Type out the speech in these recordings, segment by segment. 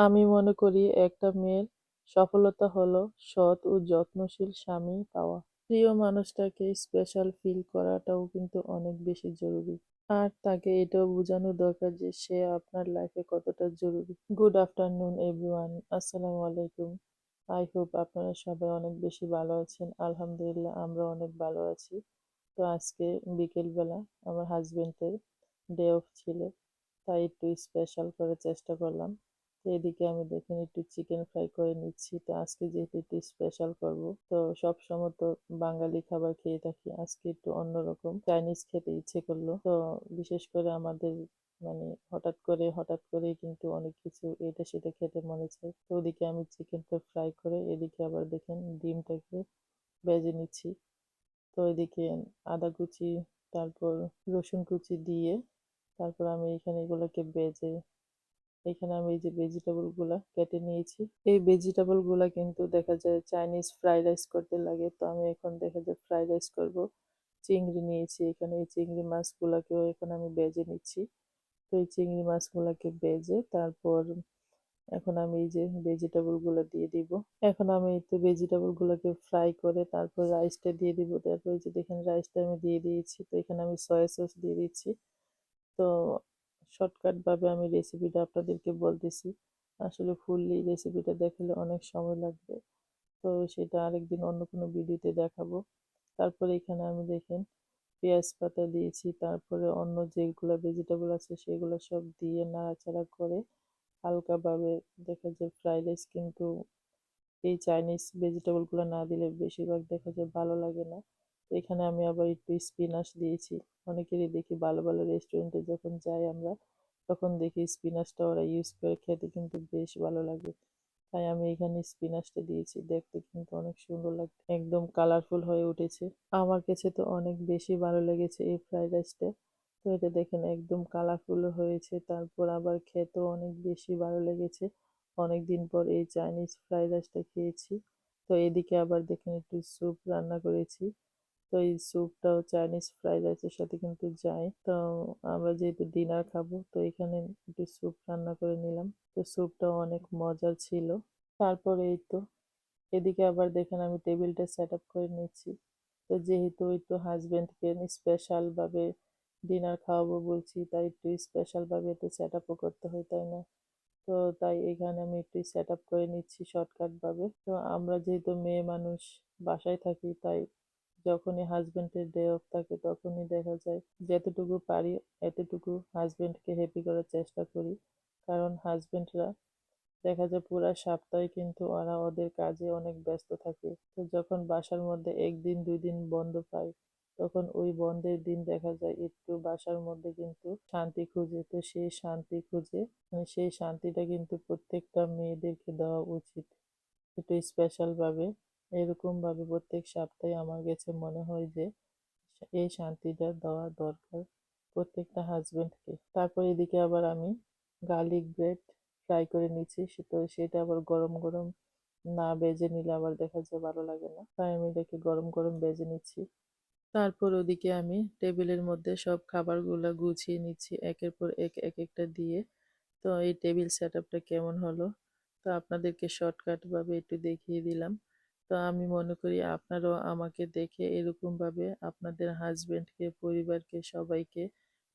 আমি মনে করি একটা মেয়ের সফলতা হলো সৎ ও যত্নশীল স্বামী পাওয়া। প্রিয় মানুষটাকে স্পেশাল ফিল করাটাও কিন্তু অনেক বেশি জরুরি। আর তাকে এটাও বোঝানো দরকার যে সে আপনার লাইফে কতটা জরুরি। গুড আফটারনুন এভরিওয়ান আসসালামু আলাইকুম। আই হোপ আপনারা সবাই অনেক বেশি ভালো আছেন। আলহামদুলিল্লাহ, আমরা অনেক ভালো আছি। তো আজকে বিকেলবেলা আমার হাজবেন্ডের ডে অফ ছিল, তাই একটু স্পেশাল করার চেষ্টা করলাম। তো এদিকে আমি দেখুন একটু চিকেন ফ্রাই করে নিচ্ছি। তো আজকে যেহেতু একটু স্পেশাল করব, তো সব সময় তো বাঙালি খাবার খেয়ে থাকি। আজকে একটু অন্যরকম চাইনিজ খেতে ইচ্ছে করল। তো বিশেষ করে আমাদের মানে হঠাৎ করে হঠাৎ করে কিন্তু অনেক কিছু এটা সেটা খেতে মনে চায়। তো ওদিকে আমি চিকেনটা ফ্রাই করে এদিকে আবার দেখেন ডিমটাকে ভেজে নিচ্ছি। তো এদিকে আদা কুচি, তারপর রসুন কুচি দিয়ে, তারপর আমি এখানে এগুলোকে ভেজে এখানে আমি এই যে ভেজিটেবলগুলা কেটে নিয়েছি। এই ভেজিটেবলগুলা কিন্তু দেখা যায় চাইনিজ ফ্রাইড রাইস করতে লাগে। তো আমি এখন দেখা যায় ফ্রাইড রাইস করব। চিংড়ি নিয়েছি এখানে। এই চিংড়ি মাছগুলাকেও এখন আমি বেজে নিচ্ছি। তো এই চিংড়ি মাছগুলাকে বেজে তারপর এখন আমি এই যে ভেজিটেবলগুলো দিয়ে দিব। এখন আমি এই তো ভেজিটেবল গুলোকে ফ্রাই করে তারপর রাইসটা দিয়ে দিব। তারপর এই যে দেখেন রাইসটা আমি দিয়ে দিয়েছি। তো এখানে আমি সয়া সস দিয়ে দিচ্ছি। তো শর্টকাটভাবে আমি রেসিপিটা আপনাদেরকে বলতেছি। আসলে ফুললি রেসিপিটা দেখালে অনেক সময় লাগবে। তো সেটা আরেকদিন অন্য কোনো ভিডিওতে দেখাবো। তারপরে এখানে আমি দেখেন, পেঁয়াজ পাতা দিয়েছি, তারপরে অন্য যেগুলো ভেজিটেবল আছে সেগুলো সব দিয়ে নাড়াচাড়া করে হালকাভাবে দেখা যায় ফ্রাইড রাইস কিন্তু এই চাইনিজ ভেজিটেবলগুলো না দিলে বেশিরভাগ দেখা যায় ভালো লাগে না। এখানে আমি আবার একটু স্পিনাচ দিয়েছি। অনেকেরই দেখি ভালো ভালো রেস্টুরেন্টে যখন যাই আমরা, তখন দেখি স্পিনাচটা ওরা ইউজ করে খেতে কিন্তু বেশ ভালো লাগে। তাই আমি এখানে স্পিনাচটা দিয়েছি, দেখতে কিন্তু অনেক সুন্দর লাগে, একদম কালারফুল হয়ে উঠেছে। আমার কাছে তো অনেক বেশি ভালো লেগেছে এই ফ্রাইড রাইসটা তো এটা দেখেন একদম কালারফুল হয়েছে, তারপর আবার খেতেও অনেক বেশি ভালো লেগেছে। অনেক দিন পর এই চাইনিজ ফ্রাইড রাইসটা খেয়েছি। তো এদিকে আবার দেখেন একটু স্যুপ রান্না করেছি। তো এই স্যুপটাও চাইনিজ ফ্রাইড রাইসের সাথে কিন্তু যায়। তো আমরা যেহেতু ডিনার খাব, তো এখানে একটু স্যুপ রান্না করে নিলাম। তো স্যুপটাও অনেক মজার ছিল। তারপরে এই তো, এদিকে আবার দেখেন আমি টেবিলটা সেট আপ করে নিচ্ছি। তো যেহেতু একটু হাজব্যান্ডকে স্পেশালভাবে ডিনার খাওয়াবো বলছি, তাই একটু স্পেশালভাবে একটু সেট আপও করতে হয়, তাই না? তো তাই এখানে আমি একটু সেট আপ করে নিচ্ছি শর্টকাটভাবে তো আমরা যেহেতু মেয়ে মানুষ, বাসায় থাকি, তাই যখনই হাজব্যান্ডের ডে অফ থাকে, তখনই দেখা যায় যতটুকু পারি, এতটুকু হাজব্যান্ডকে হ্যাপি করার চেষ্টা করি। কারণ হাজব্যান্ডরা দেখা যায় পুরা সপ্তাহে কিন্তু ওরা ওদের কাজে অনেক ব্যস্ত থাকে। তো যখন বাসার মধ্যে একদিন দুই দিন বন্ধ পায়, তখন ওই বন্ধের দিন দেখা যায় একটু বাসার মধ্যে কিন্তু শান্তি খুঁজে। তো সেই শান্তি খুঁজে মানে সেই শান্তিটা কিন্তু প্রত্যেকটা মেয়েদেরকে দেওয়া উচিত। একটু স্পেশালভাবে এরকমভাবে প্রত্যেক সপ্তাহে আমার কাছে মনে হয় যে এই শান্তিটা দেওয়া দরকার প্রত্যেকটা হাজব্যান্ডকে তারপর এদিকে আবার আমি গার্লিক ব্রেড ফ্রাই করে নিচ্ছি তো সেটা আবার গরম গরম না বেজে নিলে আবার দেখা যায় ভালো লাগে না। তাই আমি এটাকে গরম গরম বেজে নিচ্ছি। তারপর ওদিকে আমি টেবিলের মধ্যে সব খাবারগুলো গুছিয়ে নিচ্ছি, একের পর এক এক একটা দিয়ে। তো এই টেবিল সেট কেমন হলো? তো আপনাদেরকে শর্টকাটভাবে একটু দেখিয়ে দিলাম। তো আমি মনে করি আপনারাও আমাকে দেখে এরকমভাবে আপনাদের হাজব্যান্ডকে পরিবারকে, সবাইকে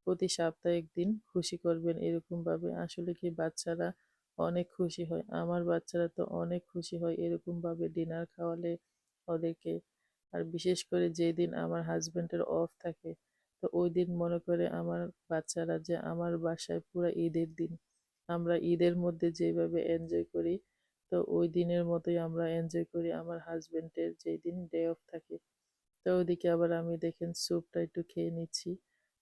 প্রতি সপ্তাহে একদিন খুশি করবেন এরকমভাবে। আসলে কি বাচ্চারা অনেক খুশি হয়? আমার বাচ্চারা তো অনেক খুশি হয় এরকমভাবে ডিনার খাওয়ালে ওদেরকে। আর বিশেষ করে যেদিন আমার হাজব্যান্ডের অফ থাকে, তো ওই দিন মনে করে আমার বাচ্চারা যে আমার বাসায় পুরো ঈদের দিন। আমরা ঈদের মধ্যে যেভাবে এনজয় করি তো ওই দিনের মতোই আমরা এনজয় করি। আমার হাজব্যান্ডের যেই দিন ডে অফ থাকে, তো ওইদিকে আবার আমি দেখেন স্যুপটা একটু খেয়ে নিচ্ছি।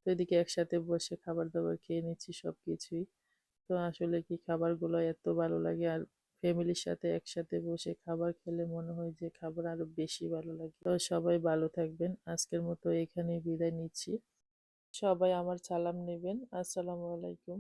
তো ওইদিকে একসাথে বসে খাবার দাবার খেয়ে নিচ্ছি সব কিছুই তো আসলে কি খাবারগুলো এত ভালো লাগে আর ফ্যামিলির সাথে একসাথে বসে খাবার খেলে মনে হয় যে খাবার আরও বেশি ভালো লাগে। তো সবাই ভালো থাকবেন। আজকের মতো এখানেই বিদায় নিচ্ছি। সবাই আমার সালাম নেবেন। আসসালামু আলাইকুম।